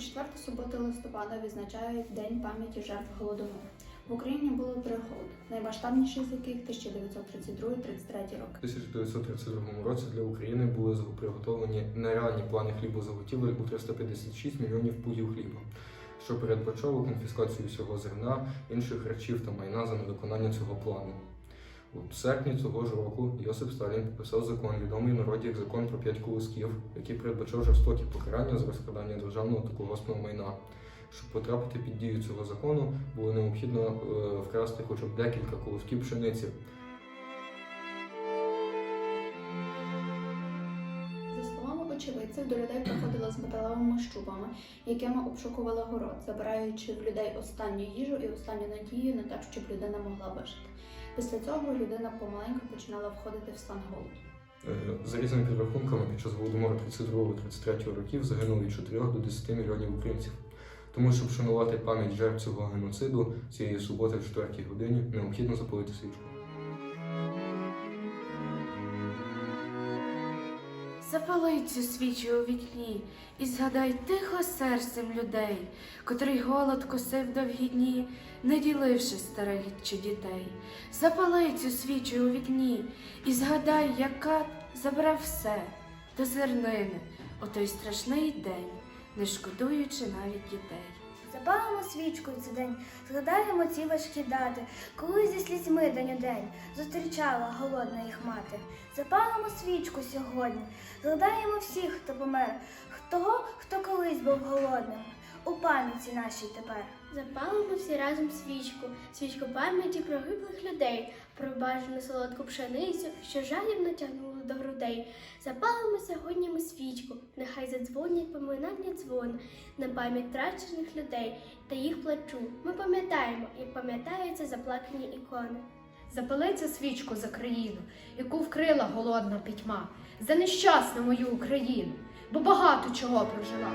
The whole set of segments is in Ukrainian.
четверту суботу листопада відзначають День пам'яті жертв голодомору. В Україні було три голоди, наймасштабніший з яких 1932-33 роки. У 1932 році для України були приготовлені нереальні плани хлібозаготівель у 356 мільйонів пудів хліба, що передбачало конфіскацію всього зерна, інших речів та майна за невиконання цього плану. У серпні цього ж року Йосип Сталін підписав закон, відомий народі як закон про п'ять колосків, який передбачав жорстокі покарання за розкрадання державного та колгоспного майна. Щоб потрапити під дію цього закону, було необхідно е, вкрасти хоча б декілька колосків пшениці. Очевидців, до людей приходили з металевими щупами, якими обшукували город, забираючи в людей останню їжу і останню надію на те, щоб людина могла вижити. Після цього людина помаленьку починала входити в стан голоду. Е, За різними підрахунками, під час голодомору 32-33 років загинуло від 4 до 10 мільйонів українців. Тому, щоб вшанувати пам'ять жертв цього геноциду, цієї суботи в 4 годині необхідно запалити свічку. Запали цю свічу у вікні і згадай тихо серцем людей, котрий голод косив довгі дні, не діливши старих чи дітей. Запали цю свічу у вікні і згадай, як кат забрав все до зернини у той страшний день, не шкодуючи навіть дітей. Запалимо свічку цей день, згадаємо ці важкі дати, коли зі слізьми день у день зустрічала голодна їх мати. Запалимо свічку сьогодні, згадаємо всіх, хто помер, того, хто колись був голодним, у пам'яті нашій тепер. Запалимо всі разом свічку, свічку пам'яті про гиблих людей, про бажану солодку пшеницю, що жалібно тягнули до грудей. Запалимо сьогодні ми свічку, нехай задзвонять поминання дзвон на пам'ять трачених людей та їх плачу. Ми пам'ятаємо, як пам'ятаються заплакані ікони. Запали цю свічку за країну, яку вкрила голодна пітьма, за нещасну мою Україну, бо багато чого прожила.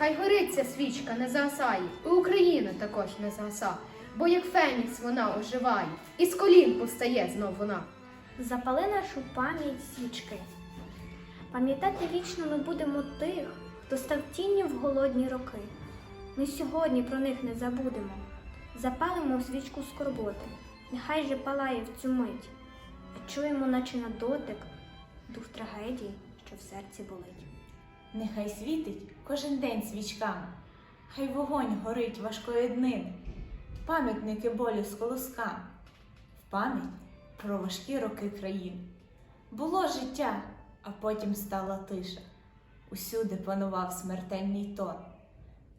Хай горить ця свічка не згасає, і Україна також не згаса, бо як фенікс вона оживає, і з колін повстає знов вона. Запали нашу пам'ять свічки. Пам'ятати вічно ми будемо тих, хто став тінню в голодні роки. Ми сьогодні про них не забудемо. Запалимо свічку скорботи, нехай же палає в цю мить. Чуємо, наче на дотик, дух трагедії, що в серці болить. Нехай світить кожен день свічками, хай вогонь горить важкої днини, пам'ятники болю з колосками, в пам'ять про важкі роки країни. Було життя, а потім стала тиша. Усюди панував смертельний тон.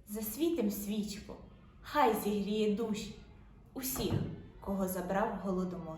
Засвітим свічку, хай зігріє душі усіх, кого забрав голодомор.